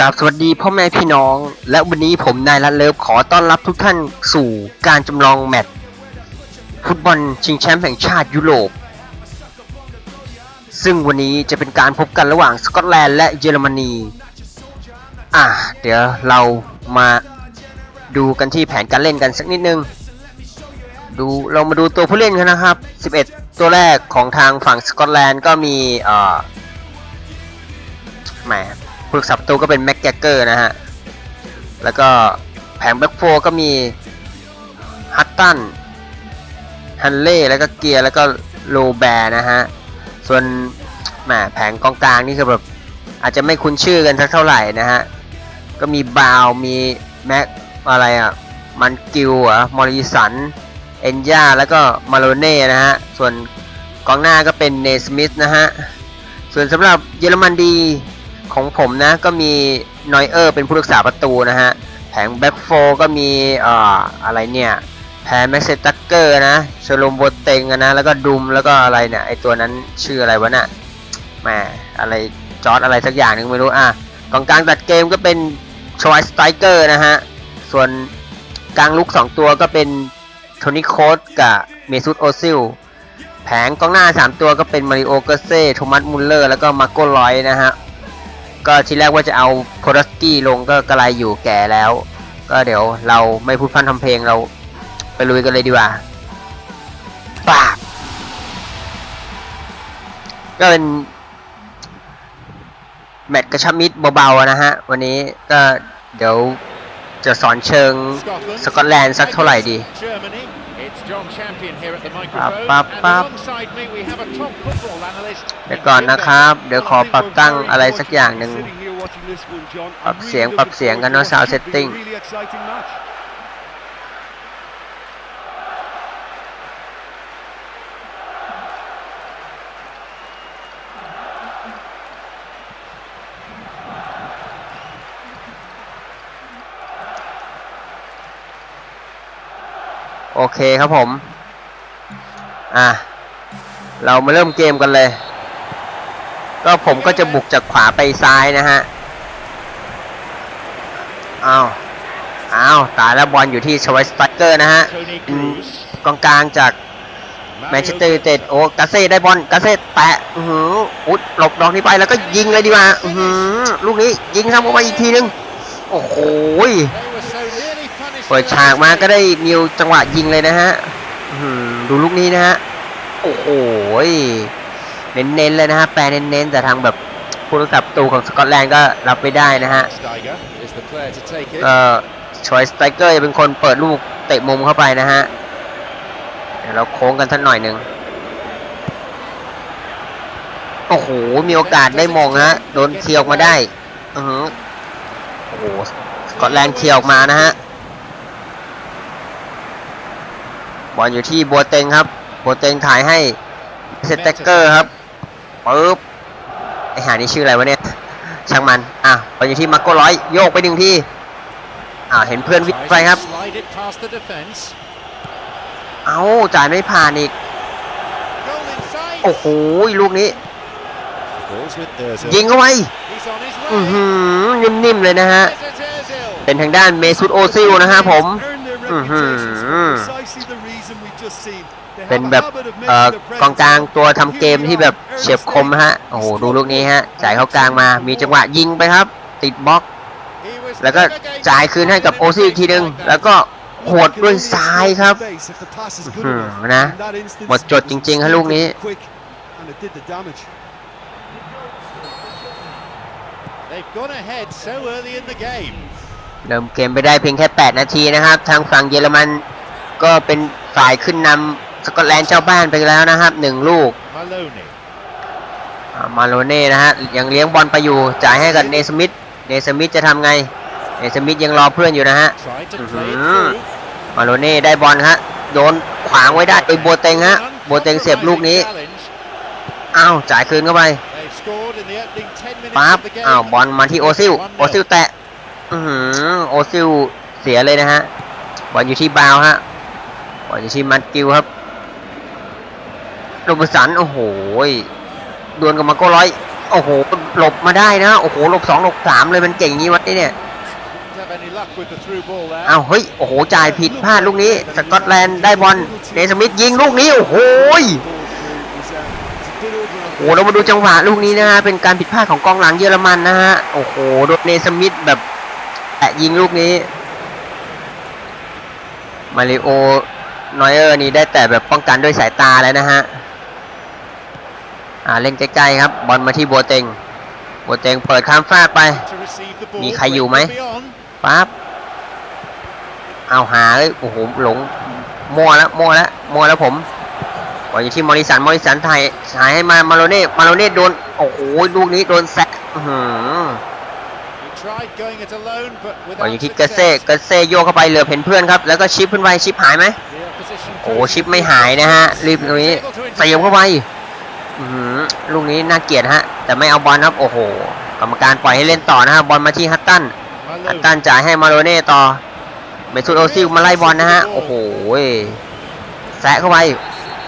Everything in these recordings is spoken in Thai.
กับสวัสดีพ่อแม่พี่น้อง และวันนี้ผมนายรัตเลิฟขอต้อนรับทุกท่านสู่การจำลองแมตช์ฟุตบอลชิงแชมป์แห่งชาติยุโรป ซึ่งวันนี้จะเป็นการพบกันระหว่างสกอตแลนด์และเยอรมนี อะ เดี๋ยวเรามาดูกันที่แผนการเล่นกันสักนิดนึง ดูเรามาดูตัวผู้เล่นกันนะครับ 11 ตัวแรกของทางฝั่งสกอตแลนด์ก็มีเอ่อแหม ผู้รักษาประตูก็เป็นแม็กแกเกอร์นะฮะ แล้วก็แผงแบ็กโฟก็มีฮัตตันฮันเล่แล้วก็เกียร์แล้วก็โลแบร์นะฮะ ส่วนแหมแผงกองกลางนี่คือแบบอาจจะไม่คุ้นชื่อกันสักเท่าไหร่นะฮะ ก็มีบาวมีแม็กอะไรอะมันกิลอะมอริสัน เอนยาแล้วก็มาโลเน่นะฮะ ส่วนกองหน้าก็เป็นเนสมิธนะฮะ ส่วนสำหรับเยอรมันดี ของผมนะก็มีนอยเออร์เป็นผู้รักษาประตูนะฮะ แผงแบ็กโฟก็มีเอ่ออะไรเนี่ยแพรแม็กเซตักเกอร์นะเชโลมโบเตงนะแล้วก็ดุมแล้วก็อะไรเนี่ยไอตัวนั้นชื่ออะไรวะน่ะแหมอะไรจอร์ดอะไรสักอย่างหนึงไม่รู้อะกองกลางตัดเกมก็เป็นชวายสไตรเกอร์นะฮะ ส่วนกลางลุก 2 ตัวก็เป็นโทนี่โคสกับเมซุตโอซิลแผงกองหน้า 3 ตัวก็เป็นมาริโอเกเซ่โทมัสมุลเลอร์ แล้วก็มาโกลอยนะฮะ ก็ทีแรกว่าจะเอาโพดัสกี้ลงก็กระไรอยู่แก่แล้ว ก็เดี๋ยวเราไม่พูดพร่ำทำเพลงเราไปลุยกันเลยดีกว่าปากก็เป็นแมตช์กระชับมิตรเบาๆนะฮะ วันนี้ก็เดี๋ยวจะสอนเชิงสกอตแลนด์สักเท่าไหร่ดี Germany. It's John Champion here at the ปั๊บ microphone. ปั๊บ And ปั๊บ alongside me we have a top football analyst. เดี๋ยวก่อนนะครับ เดี๋ยวขอปรับตั้งอะไรสักอย่างหนึ่งปรับเสียงปรับเสียงกันเนอะ sound setting โอเคครับผม อะ เรามาเริ่มเกมกันเลย ก็ผมก็จะบุกจากขวาไปซ้ายนะฮะ อ้าว อ้าว ตายแล้วบอลอยู่ที่ชวายสตักเกอร์นะฮะ Tony อืม Cruz. กองกลางจากแมนเชสเตอร์ยูไนเต็ดโอ้กาเซ่ได้บอลกาเซ่แตะอือหืออุดหลบดอกนี้ไปแล้วก็ยิงเลยดีกว่าอือหือลูกนี้ยิงซ้ำเข้าไปอีกทีนึง โอ้โห เปิด for ฉากมา that. ก็ได้มิวจังหวะยิงเลยนะฮะอื้อหือดูลูกนี้นะฮะ โอ้โหยเน้นๆเลยนะฮะ แปลเน้นๆแต่ทางแบบผู้รักษาประตูของสกอตแลนด์ก็รับไม่ได้นะฮะ Steiger is the player to take it. ก็ชอยสไตรเกอร์จะเป็นคนเปิดลูกเตะมุมเข้าไปนะฮะ เดี๋ยวเราโค้งกันสักหน่อยหนึ่งโอ้โห มีโอกาสได้มงฮะ โดนเคลียร์ออกมาได้อือหือโอ้โหสกอตแลนด์เคลียร์ออกมานะฮะ บอลอยู่ที่บัวเต็งครับบัวเต็งถ่ายให้เซตเตเกอร์ครับปึ๊บไอหานี่ชื่ออะไรวะเนี่ยช่างมันอะบอลอยู่ที่มาโกร้อยโยกไปหนึ่งทีอ่าเห็นเพื่อนวิ่ง Tries ไป to ครับ Slide it past the defence. เอาจ่ายไม่ผ่านอีก Goal inside. โอ้โหลูกนี้ Balls with Ozil. ยิงเข้าไป He's on his อือ way. หือนิ่มๆเลยนะฮะ Mesut Ozil. เป็นทางด้านเมซุตโอซิลนะฮะผม Mhm. เป็นแบบเอ่อกองกลางตัวทำเกมที่แบบเฉียบคมฮะโอ้โหดูลูกนี้ฮะจ่ายเข้ากลางมา มีจังหวะยิงไปครับ ติดบล็อก He was แล้วก็ clever against จ่ายคืนให้กับโอซิลอีกทีนึง แล้วก็หวดด้วยซ้ายครับอื้อหือนะหมดจดจริงๆฮะลูกนี้ They've gone ahead so early in the game. เริ่มเกมไปได้เพียงแค่ 8 นาทีนะครับ ทางฝั่งเยอรมัน ก็เป็นฝ่ายขึ้นนำสกอตแลนด์เจ้าบ้านไปแล้วนะครับหนึ่งลูก Maloney. อ่ามาโลเน่นะฮะยังเลี้ยงบอลไปอยู่จ่ายให้กับเนสมิธเนสมิธจะทำไง เนสมิธยังรอเพื่อนอยู่นะฮะ Tried to Mhm. play it through. มาโลเน่ได้บอลฮะโยนขวางไว้ได้โดยโบเตงฮะโบเตงเสียบลูกนี้ Challenge. อ้าวจ่ายคืนเข้าไป They've scored in the opening 10 minutes ปั๊บ of the game. อ้าวบอลมาที่โอซิล1-0โอซิลแตะอือหือโอซิลเสียเลยนะฮะบอลอยู่ที่บาวฮะ บอลอยู่ที่มันกิวครับโรบสันโอ้โหดวลกับมาโก้ร้อยโอ้โหหลบมาได้นะโอ้โหหลบสองหลบสามเลยมันเก่งอย่างนี้วะเนี่ย Didn't have any luck with the through ball there. อ้าเฮ้ยโอ้โหจ่ายผิดพลาดลูกนี้สกอตแลนด์ได้บอลเนสมิธยิงลูกนี้โอ้โหโอ้โหเรามาดูจังหวะลูกนี้นะฮะเป็นการผิดพลาดของกองหลังเยอรมันนะฮะโอ้โหโดนเนสมิธแบบแตะยิงลูกนี้มาริโอ นอยเออร์นี่ได้แต่แบบป้องกันด้วยสายตาแล้วนะฮะอ่าเล่นใกล้ๆครับบอลมาที่โบวเตงโบวเตงเปิดข้ามฟากไป มีใครอยู่ไหมปั๊บเอาหาเลยโอ้โหหลงมัวแล้วมัวแล้วมัวแล้วผมบอลอยู่ที่มอริสันมอริสันถ่ายถ่ายให้มามาโลเน่มาโลเน่โดนโอ้โหลูกนี้โดนแซะ บอล without อยู่ที่เกเซ่ success. เกเซ่โยกเข้าไปเหลือเห็นเพื่อนครับ แล้วก็ชิปขึ้นไปชิปหายไหม The opposition โอ้ coach ชิปไม่หายนะฮะ รีบตรงนี้เสียบเข้าไปอื้อหือลูกนี้น่าเกลียดฮะ แต่ไม่เอาบอลครับ โอ้โห กรรมการปล่อยให้เล่นต่อนะฮะ บอลมาที่ฮัตตัน ฮัต Malone. ตันจ่ายให้มาโลเน่ต่อ เมซุตโอซิลมาไล่บอลนะฮะ โอ้โหแซะเข้าไป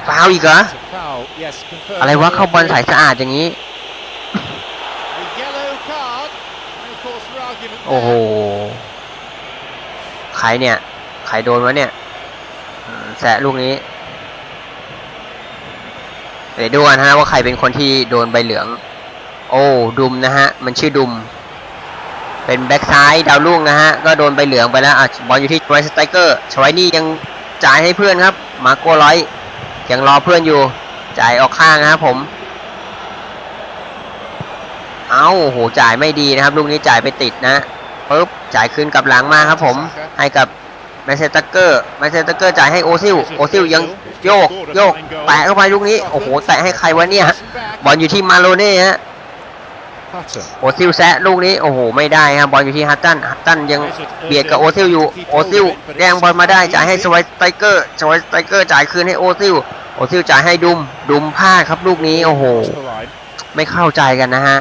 ฟาวล์อีกเหรอ It's a foul. Yes, confirmed. อะไรวะเข้าบอลใส่สะอาดอย่างนี้ อ้โห ใครเนี่ย ใครโดนวะเนี่ยแซะลูกนี้เดี๋ยวดูกันนะฮะว่าใครเป็นคนที่โดนใบเหลือง โอ้ดุมนะฮะ มันชื่อดุม เป็นแบ็กซ้ายดาวรุ่งนะฮะ ก็โดนใบเหลืองไปแล้วอะบอลอยู่ที่ไวสไตเกอร์ชไวนี่ยังจ่ายให้เพื่อนครับ มาโกร้อยยังรอเพื่อนอยู่ จ่ายออกข้างนะครับผม เอาโอ้โหจ่ายไม่ดีนะครับ ลูกนี้จ่ายไปติดนะ ปึ๊บจ่ายคืนกลับหลังมาครับผมให้กับแมนเชสเตอร์แมนเชสเตอร์จ่ายให้โอซิลโอซิลยังโยกโยกแตะเข้าไปลูกนี้โอ้โหแตะให้ใครวะเนี่ยบอลอยู่ที่มาโลเน่ฮะโอซิลแซะลูกนี้โอ้โหไม่ได้ครับบอลอยู่ที่ฮัตตันฮัตตันยังเบียดกับโอซิลอยู่โอซิลแย่งบอลมาได้จ่ายให้สไวสไตเกอร์สไวสไตเกอร์จ่ายคืนให้โอซิลโอซิลจ่ายให้ดุมดุมพลาดครับลูกนี้โอ้โห ไม่เข้าใจกันนะฮะ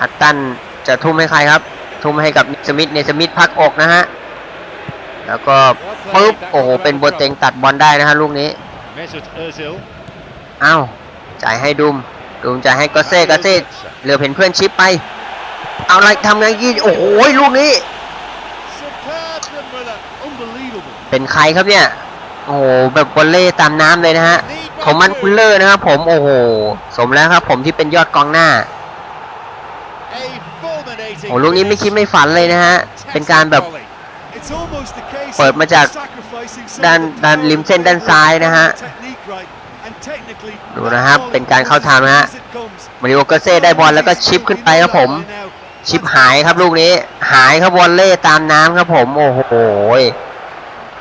ฮัตตัน จะทุ่มให้ใครครับ ทุ่มให้กับเนสมิธเนสมิธพักอกนะฮะ แล้วก็ปุ๊บโอ้โหเป็นโบเต็งตัดบอลได้นะฮะลูกนี้ Mesut Ozil. อ้าวจ่ายให้ดุมดุมจ่ายให้กอเซ่กอเซ่เหลือเห็นเพื่อนชิปไป เอาอะไรทำไงยี่โอ้โหลูกนี้ Superb from Müller. Unbelievable. เป็นใครครับเนี่ยโอ้โหแบบวอลเล่ตามน้ำเลยนะฮะ Need โทมัสคุลเลอร์นะครับผมโอ้โหสมแล้วครับผมที่เป็นยอดกองหน้า A fulminating โอ้ลูกนี้ไม่คิดไม่ฝันเลยนะฮะ เป็นการแบบเปิดมาจากด้านด้านริมเส้นด้านซ้ายนะฮะ ดูนะครับ เป็นการเข้าทางนะฮะมาริโอเกเซ่ได้บอลแล้วก็ชิปขึ้นไปครับผม ชิปหายครับลูกนี้ หายครับวอลเล่ตามน้ำครับผม โอ้โห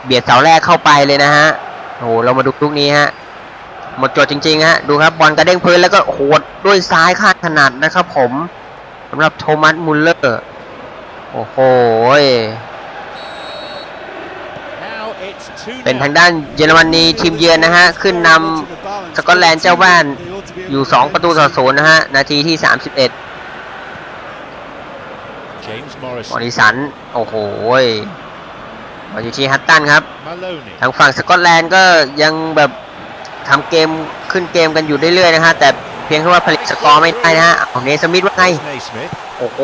เบียดเสาแรกเข้าไปเลยนะฮะ โอ้โห เรามาดูลูกนี้ฮะ หมดจดจริงๆฮะ ดูครับบอลกระเด้งพื้นแล้วก็โหดด้วยซ้ายข้างถนัดนะครับผม สำหรับโทมัสมุลเลอร์ โอ้โห Now it's 2เป็นทางด้านเยอรมนีทีมเยือนนะฮะ ขึ้นนำสกอตแลนด์เจ้าบ้านอยู่ 2 ประตูต่อศูนย์นะฮะ นาทีที่ 31 James บอ Morrison. ริสัน โอ้โหยบอลอยู่ที่ฮัตตันครับ Maloney. ทางฝั่งสกอตแลนด์ก็ยังแบบทำเกมขึ้นเกมกันอยู่เรื่อยๆนะฮะ แต่เพียงแค่ว่าผลิตสกอร์ไม่ได้นะฮะของเนสมิธว่าไงโอ้โห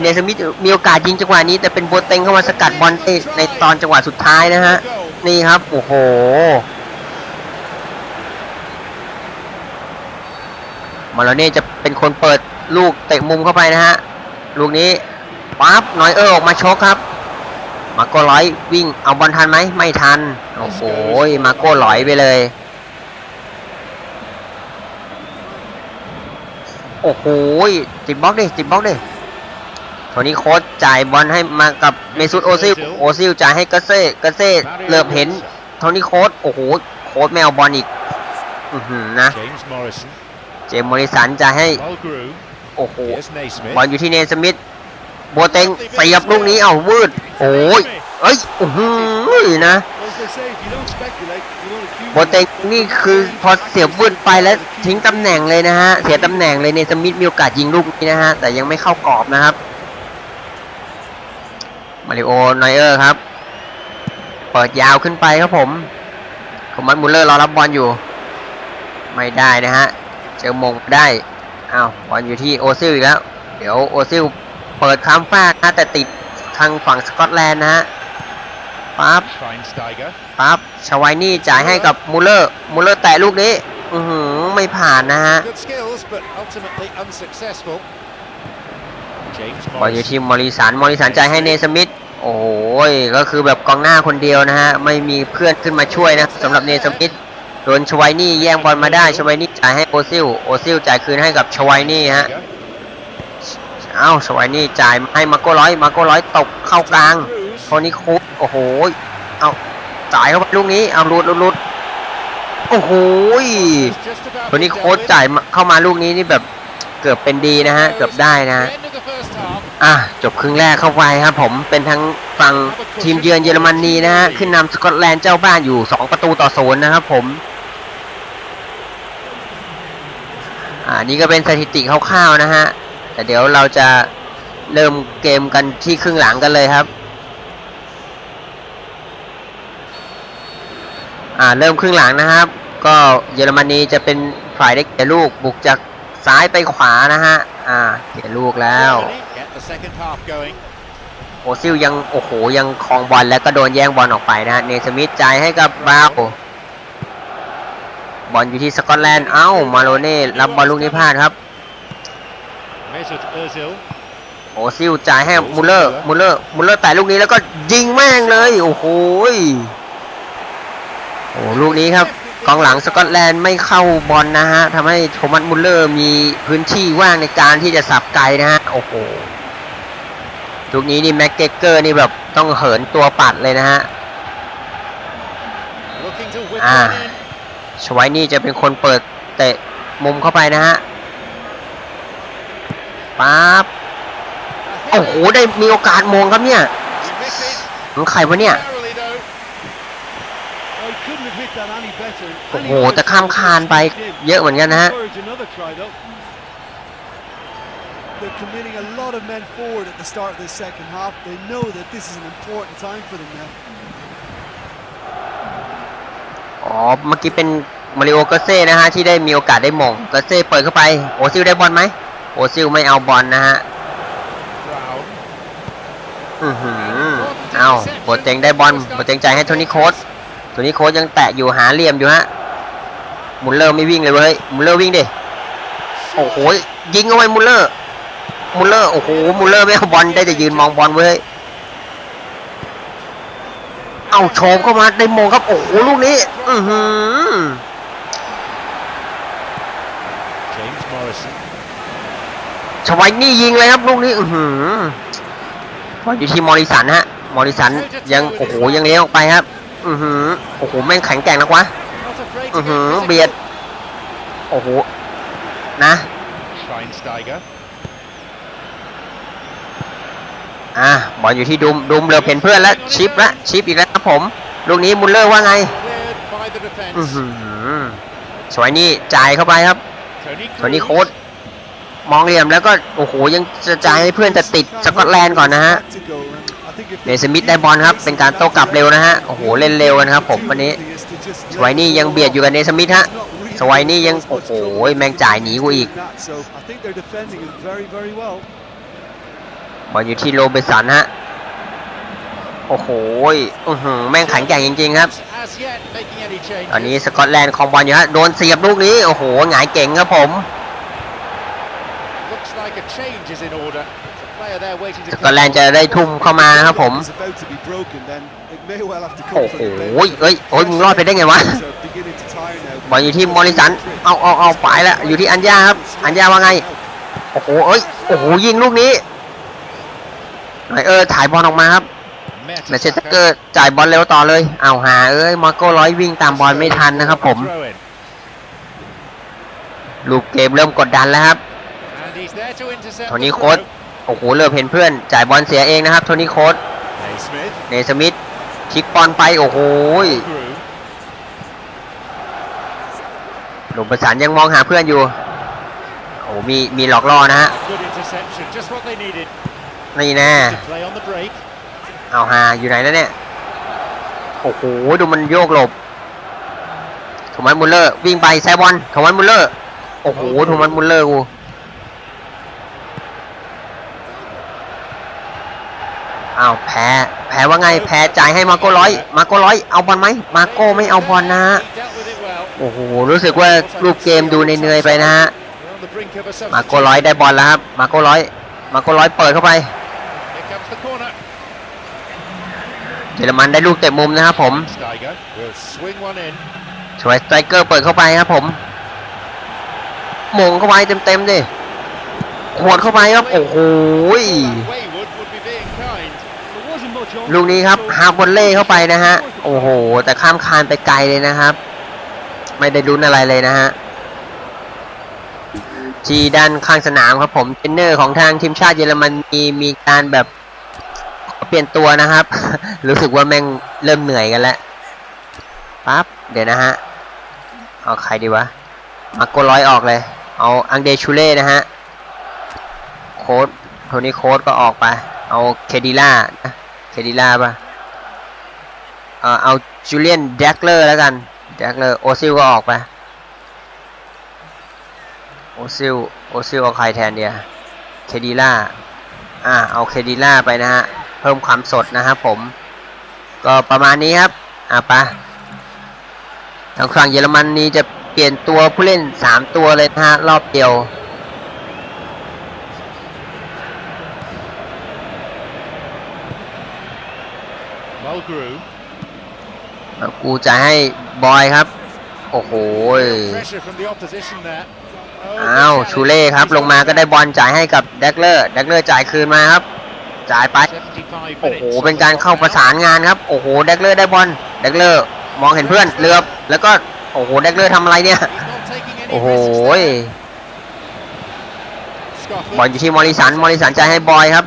เนสมิธมีโอกาสยิงจังหวะนี้ แต่เป็นโบเต็งเข้ามาสกัดบอลในตอนจังหวะสุดท้ายนะฮะนี่ครับโอ้โหมาโลเน่จะเป็นคนเปิดลูกเตะมุมเข้าไปนะฮะลูกนี้ปั๊บน้อยเออออกมาชกครับ มาโก้ร้อยวิ่งเอาบอลทันไหมไม่ทัน โอ้โหมาโก้ลอยไปเลย โอ้โหติดบล็อกดิติดบล็อกดิโทนี้โค้ชจ่ายบอลให้มากับเมซุตโอซิลโอซิลจ่ายให้เกเซ่เกเซ่เหลือบเห็นโทนี่โค้ดโอ้โหโค้ดไม่เอาบอลอีกอือหือนะเจมส์มอริสันจะให้โอ้โหบอลอยู่ที่เนสมิธโบเต็งเสียบลูกนี้เอ้าวืดโอ้ยเอ้ยอือหือนะ โบเต็งนี่คือพอเสียบวืดไปแล้วทิ้งตำแหน่งเลยนะฮะ เสียตำแหน่งเลยเนสมิธมีโอกาสยิงลูกนี้นะฮะ แต่ยังไม่เข้ากรอบนะครับ มาริโอไนเออร์ครับ เปิดยาวขึ้นไปครับผมโทมัสมุลเลอร์รอรับบอลอยู่ ไม่ได้นะฮะ เจอมงได้อ้าวบอลอยู่ที่โอซิลอีกแล้ว เดี๋ยวโอซิลเปิดค้ำฟากนะแต่ติดทางฝั่งสกอตแลนด์นะฮะ ปั๊บ Schweinsteiger. ปั๊บชวายนี่จ่ายให้กับมูลเลอร์มูลเลอร์แตะลูกนี้อือหือไม่ผ่านนะฮะ Good skills, but ultimately unsuccessful. James บอลอยู่ Morris. ที่มอริสันมอริสันจ่ายให้เนสมิธโอ้โหยก็คือแบบกองหน้าคนเดียวนะฮะ ไม่มีเพื่อนขึ้นมาช่วยนะสำหรับเนสมิธโดนชวายนี่แย่งบอลมาได้ชวายนี่จ่ายให้โอซิลโอซิลจ่ายคืนให้กับชวายนี่ฮะเอ้าชวายนี่จ่ายให้มาโก้ร้อยมาโก้ร้อยตกเข้ากลาง โทนี่คุปโอ้โห เอาจ่ายเข้าไปลูกนี้ เอาลุดลุดโอ้โหย Just about ตัวนี้โค้ช dealt with. จ่ายมาเข้ามาลูกนี้นี่แบบเกือบเป็นดีนะฮะ เกือบได้นะอะจบครึ่งแรกเข้าไปครับผมเป็นทั้งฝั่งทีมเยือนเยอรมนีนะฮะ ขึ้นนำสกอตแลนด์เจ้าบ้านอยู่ 2 ประตูต่อศูนย์นะครับผมอ่านี่ก็เป็นสถิติคร่าวๆนะฮะ แต่เดี๋ยวเราจะเริ่มเกมกันที่ครึ่งหลังกันเลยครับ อ่าเริ่มครึ่งหลังนะครับ ก็เยอรมนีจะเป็นฝ่ายได้เกี่ยลูกบุกจากซ้ายไปขวานะฮะอ่าเกี่ยลูกแล้วโอซิลยังโอ้โหยังครองบอลแล้วก็โดนแย่งบอลออกไปนะฮะเนสมิธจ่ายให้กับบาวบอลอยู่ที่สกอตแลนด์เอ้ามาโลเน่รับบอลลูกนี้พลาดครับโอซิลจ่ายให้มุลเลอร์มุลเลอร์มุลเลอร์แต่ลูกนี้แล้วก็ยิงแม่งเลยโอ้โห โอ้ลูกนี้ครับกองหลังสกอตแลนด์ไม่เข้าบอลนะฮะทำให้โทมัสมุลเลอร์มีพื้นที่ว่างในการที่จะสับไกลนะฮะโอ้โหลูกนี้นี่แม็กเกเกอร์นี่แบบต้องเหินตัวปัดเลยนะฮะ Looking to whip Ah. one in. ชไวนี่จะเป็นคนเปิดเตะมุมเข้าไปนะฮะปั๊บโอ้โหได้มีโอกาสมงครับเนี่ยของใครวะเนี่ย โอ้ Any โห other แต่ข้ามคานไป side would เยอะเหมือนกันนะฮะ encourage another try, though. They're committing a lot of men forward at the start of the second half. They know that this is an important time for them now. อ๋อ เมื่อกี้เป็นมาริโอเกเซ่นะฮะ ที่ได้มีโอกาสได้มงเกเซ่เปิดเข้าไป โอซิลได้บอลไหม โอซิลไม่เอาบอลนะฮะ Brown. อือหือ เอาโบเต็งได้บอลโบเต็งจ่ายให้โทนี่โคส โทนี่โคสยังแตะอยู่หาเหลี่ยมอยู่ฮะมุลเลอร์ไม่วิ่งเลยเว้ยมุลเลอร์วิ่งดิโอ้โหยิงเอาไว้มุลเลอร์มุลเลอร์โอ้โหมุลเลอร์ไม่เอาบอลได้แต่ยืนมองบอลเว้ยเอาโชมเข้ามาได้มงครับโอ้โหลูกนี้ อือหือ James Morrison. ชวัยนี่ยิงเลยครับลูกนี้ อือหือบอลอยู่ที่มอริสันฮะมอริสันยังโอ้โหยังเลี้ยงออกไปครับ อือหือโอ้โหแม่งแข็งแกร่งนักวะ Not afraid อื to อหือ get เบียด physical. โอ้โหนะ Schweinsteiger. อะบอลอยู่ที่ดุมดุมเรือเพ่นเพื่อนแล้วชิปละชิปอีกแล้วครับผมลูกนี้มุลเลอร์ว่าไง Cleared by the อือ defence. หือสวยนี่จ่ายเข้าไปครับ Tony สวยนี่ Kroos. โค้ดมองเหลี่ยมแล้วก็โอ้โหยังจะจ่ายให้เพื่อนแต่ติดสกอตแลนด์ก่อนนะฮะ เนสมิธได้บอลครับ เป็นการโต้กลับเร็วนะฮะ โอ้โห เล่นเร็วนะครับผมวันนี้ สวยนี่ยังเบียดอยู่กับเนสมิธฮะ สวยนี่ยัง โอ้โห แมงจ่ายหนีกูอีก บอลอยู่ที่โรเบร์สันฮะ โอ้โหอือหือแม่งแข็งแกร่งจริง ๆ ครับ ตอนนี้สกอตแลนด์คองบอลอยู่ฮะ โดนเสียบลูกนี้ โอ้โห หงายเก่งครับผม Looks like a change is in order. There's a player there waiting to สกอตแลนด์จะได้ทุ่มเข้ามานะครับผม Is about to be broken, then it may well have to โอ้ come โห from the bench. เอ้ยเอ้ยมึงรอดไปได้ไงวะ Are beginning to tire now. บอลอยู่ที่มอริสัน เอาเอาเอาไปแล้ว อยู่ที่อัญญาครับ อัญญาว่าไง โอ้โห เอ้ย โอ้โห ยิงลูกนี้หน่อยเออ ถ่ายบอลออกมาครับแมนเชสเตอร์เกอร์จ่ายบอลเร็วต่อเลย เอาหา เอ้ย มาโก้ร้อยวิ่งตามบอลไม่ทันนะครับผม Throw in. ลูกเกมเริ่มกดดันแล้วครับ And he's there to intercept โท the นี่โค้ด throw. โอ้โหเลือบเห็นเพื่อน จ่ายบอลเสียเองนะครับโทนี่โค้ด Naismith. เนสมิธคิกบอลไปโอ้โห Grew. หลุมประสานยังมองหาเพื่อนอยู่โอ้โหมีมีหลอกล่อนะฮะ Good interception. Just what they needed นี่แน่ to play on the break. เอาหาอยู่ไหนแล้วเนี่ยโอ้โหดูมันโยกหลบโทมัสมุลเลอร์วิ่งไปแซบอลโทมัสมุลเลอร์โอ้โหโทมัสมุลเลอร์กู อ้าวแพ้แพ้ว่าไงแพ้จ่ายให้มาโก้ร้อยมาโก้ร้อยเอาบอลไหมมาโก้ไม่เอาบอลนะฮะ He dealt with it well. โอ้โหรู้สึกว่ารูปเกมดูเหนื่อยๆไปนะฮะ We're on the brink of a มาโก้ร้อย substitution. ได้บอลแล้วครับมาโก้ร้อยมาโก้ร้อยเปิดเข้าไป Here comes the corner. เยอรมันได้ลูกเตะมุมนะครับผม Steiger will swing one in. ช่วยสไตรเกอร์เปิดเข้าไปครับผมมงเข้าไปเต็มๆดิขวดเข้าไปครับโอ้โห ลูกนี้ครับฮาบอลเล่เข้าไปนะฮะ โอ้โห แต่ข้ามคานไปไกลเลยนะครับ ไม่ได้ลุ้นอะไรเลยนะฮะทีด้านข้างสนามครับผมเทรนเนอร์ของทางทีมชาติเยอรมนีมีการแบบเปลี่ยนตัวนะครับ รู้สึกว่าแม่งเริ่มเหนื่อยกันแล้วปั๊บเดี๋ยวนะฮะ เอาใครดีวะมาโกร้อยออกเลย เอาอังเดชูเล่นะฮะ โค้ดโทนี่โค้ดก็ออกไป เอาเคดิล่านะ เคดิล่าป่ะเออเอาจูเลียนแดกเลอร์แล้วกันแดกเลอร์โอซิลก็ออกไปโอซิลโอซิลเอาใครแทนเดียเคดิล่าอ่าเอาเคดิล่าไปนะฮะเพิ่มความสดนะครับผม ก็ประมาณนี้ครับอะปะทางฝั่งเยอรมันนี้จะเปลี่ยนตัวผู้เล่น 3 ตัวเลยนะฮะรอบเดียว Mulgrew. กูจะให้บอยครับ โอ้โห Pressure from the opposition there. อ้าวชูเล่ครับลงมาก็ได้บอลจ่ายให้กับแดกเลอร์แดกเลอร์จ่ายคืนมาครับ จ่ายไป75โอ้โห minutes. เป็นการเข้าประสานงานครับโอ้โหแดกเลอร์ได้บอลแดกเลอร์มองเห็นเพื่อนเลือบแล้วก็โอ้โหแดกเลอร์ทำอะไรเนี่ย He's not taking any โอ้โห risks there. Scotland. บอลอยู่ที่มอริสันมอริสันจ่ายให้บอยครับ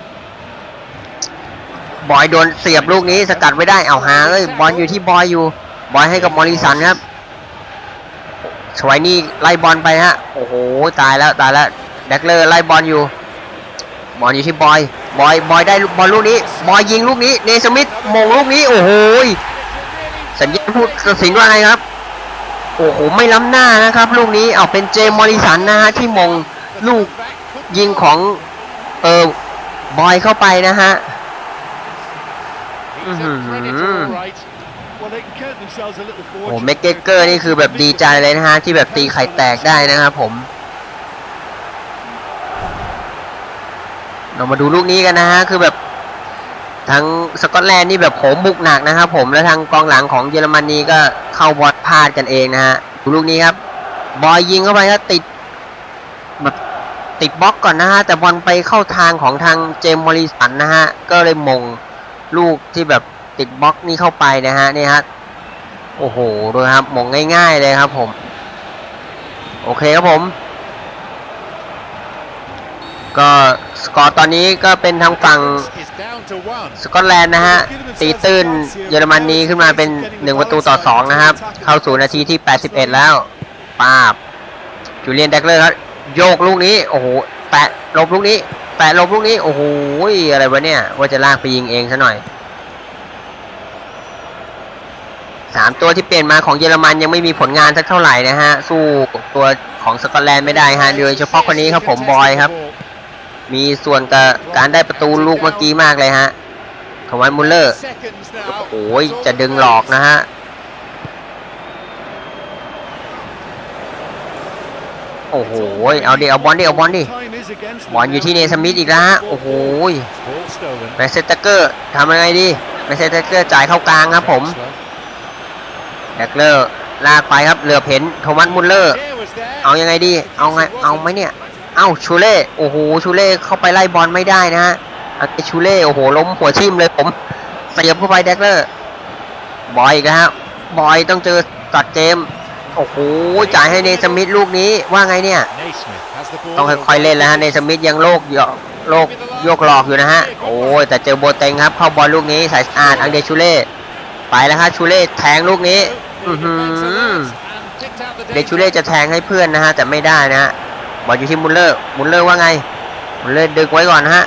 บอยโดนเสียบลูกนี้สกัดไว้ได้เอาหาเอ้ยบอลอยู่ที่บอยอยู่ บอยให้กับมอริสันครับชวยนี่ไล่บอลไปฮะโอ้โหตายแล้วตายแล้วแดกเลอร์ไล่บอลอยู่บอลอยู่ที่บอย บอย บอยได้บอลลูกนี้ บอยยิงลูกนี้ เนสมิธมงลูกนี้ โอ้โห สัญญาณพูดสินว่าไงครับ โอ้โห ไม่ล้ำหน้านะครับ ลูกนี้เอาเป็นเจมมอริสันนะฮะที่มงลูกยิงของเออบอยเข้าไปนะฮะ โอ้ fortunate. เมกเกเกอร์นี่คือแบบดีใจเลยนะฮะที่แบบตีไข่แตกได้นะครับผม เรามาดูลูกนี้กันนะฮะคือแบบทางสกอตแลนด์นี่แบบโหมบุกหนักนะครับผมแล้วทางกองหลังของเยอรมนีก็เข้าบอลพลาดกันเองนะฮะดูลูกนี้ครับ บอยยิงเข้าไปครับติดแบบติดบล็อกก่อนนะฮะแต่บอลไปเข้าทางของทางเจมส์มอริสันนะฮะก็เลยมง ลูกที่แบบติดบล็อกนี้เข้าไปนะฮะนี่ฮะโอ้โหดูครับมองง่าย ๆ เลยครับผม โอเคครับผม ก็สกอร์ตอนนี้ก็เป็นทางฝั่งสกอตแลนด์นะฮะ ตีตื้นเยอรมนีขึ้นมาเป็น 1 ประตูต่อ 2 นะครับ เข้าสู่นาทีที่ 81 แล้วปาบจูเลียนแดกเลอร์ครับโยกลูกนี้ โอ้โหแปะลบลูกนี้ แปะลบลูกนี้ โอ้โหอะไรวะเนี่ย ว่าจะลากไปยิงเองซะหน่อยสามตัวที่เปลี่ยนมาของเยอรมันยังไม่มีผลงานสักเท่าไหร่นะฮะ สู้ตัวของสกอตแลนด์ไม่ได้ฮะโดยเฉพาะคนนี้ครับผมบอยครับ มีส่วนกับการได้ประตูลูกเมื่อกี้มากเลยฮะทวันมุลเลอร์โอ้ยจะดึงหลอกนะฮะ อ้โห เอาดิเอาบอลดิเอาบอลดิบอลอยู่ที่เนสมิธอีกแล้วฮะโอ้โหแมนเชสเตเกอร์ทำยังไงดีแมนเชสเตเกอร์จ่ายเข้ากลางครับผมแดกเลอร์ลากไปครับเหลือเห็นโทมัสมุลเลอร์ เอายังไงดี เอาไงเอาไหมเนี่ย เอ้าชูเล่โอ้โหชูเล่เข้าไปไล่บอลไม่ได้นะฮะอันนี้ชูเล่โอ้โหล้มหัวทิ่มเลยผมเสียบเข้าไปแดกเลอร์บอยอีกแล้วฮะบอยต้องเจอตัดเกม โอ้โหจ่ายให้เนสมิธลูกนี้ว่าไงเนี่ย Naismith has the ball. ต้องค่อยๆเล่นแล้วฮะเนสมิธยังโลกโยกโลกโยกหลอกอยู่นะฮะ โอ้ยแต่เจอโบเต็งครับ เข้าบอลลูกนี้สายสะอาดอังเดชูเล่ไปแล้วฮะชูเล่แทงลูกนี้อือหือเดชูเล่จะแทงให้เพื่อนนะฮะแต่ไม่ได้นะฮะบอลอยู่ที่มุลเลอร์มุลเลอร์ว่าไงมุลเลอร์ดึงไว้ก่อนนะฮะ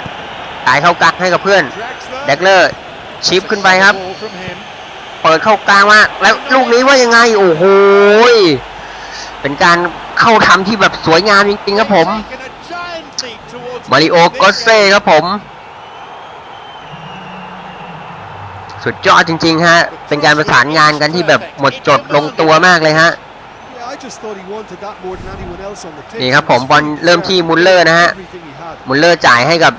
จ่ายเข้ากลางให้กับเพื่อนแดกเลอร์ชิปขึ้นไปครับ Ball from him. เปิดเข้ากลางมาแล้วลูกนี้ว่ายังไง โอ้โหเป็นการเข้าทำที่แบบสวยงามจริงๆครับผม มาริโอก this เซ่ครับผม สุดยอดจริงๆฮะ เป็นการประสานงานกันที่แบบหมดจดลงตัวมากเลยฮะ นี่ครับผมบอลเริ่มที่มุลเลอร์นะฮะ มุลเลอร์จ่ายให้กับ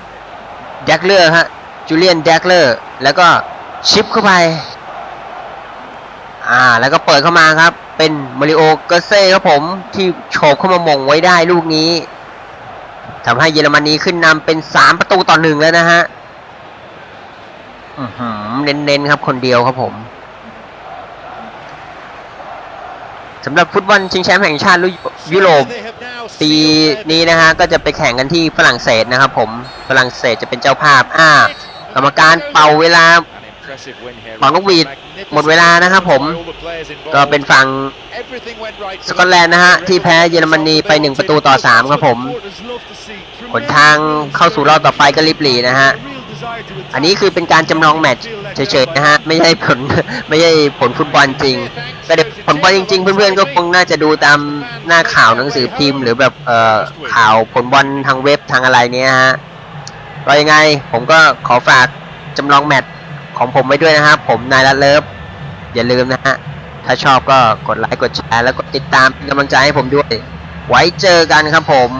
แดกเลอร์ฮะ จูเลียนแดกเลอร์ แล้วก็ชิปเข้าไป อ่า แล้วก็เปิดเข้ามาครับ เป็นมาริโอเกอร์เซ่ครับผม ที่โฉบเข้ามามงไว้ได้ลูกนี้ทำให้เยอรมนีขึ้นนำเป็น3ประตูต่อหนึ่งแล้วนะฮะอือเน้นๆครับคนเดียวครับผมสำหรับฟุตบอลชิงแชมป์แห่งชาติยุโรปปีนี้นะฮะก็จะไปแข่งกันที่ฝรั่งเศสนะครับผมฝรั่งเศสจะเป็นเจ้าภาพ อ่ากรรมการเป่าเวลา เป่านกหวีดหมดเวลานะครับผม ก็เป็นฝั่งสกอตแลนด์นะฮะ ที่แพ้เยอรมนีไป 1 ประตูต่อ 3 ครับผมหนทางเข้าสู่รอบต่อไปก็ริบหลีนะฮะ อันนี้คือเป็นการจำลองแมตช์เฉยๆนะฮะ ไม่ใช่ผลไม่ใช่ผลฟุตบอลจริง แต่เดี๋ยวผลบอลจริงๆ เพื่อนๆ ก็คงน่าจะดูตามหน้าข่าวหนังสือพิมพ์ หรือแบบเอ่อข่าวผลบอลทางเว็บทางอะไรเนี้ยฮะก็ยังไงผมก็ขอฝากจำลองแมตช์ ของผมไว้ด้วยนะครับ ผมนายรัตเลิฟอย่าลืมนะฮะ ถ้าชอบก็กดไลค์กดแชร์แล้วกดติดตามเป็นกำลังใจให้ผมด้วย ไว้เจอกันครับผม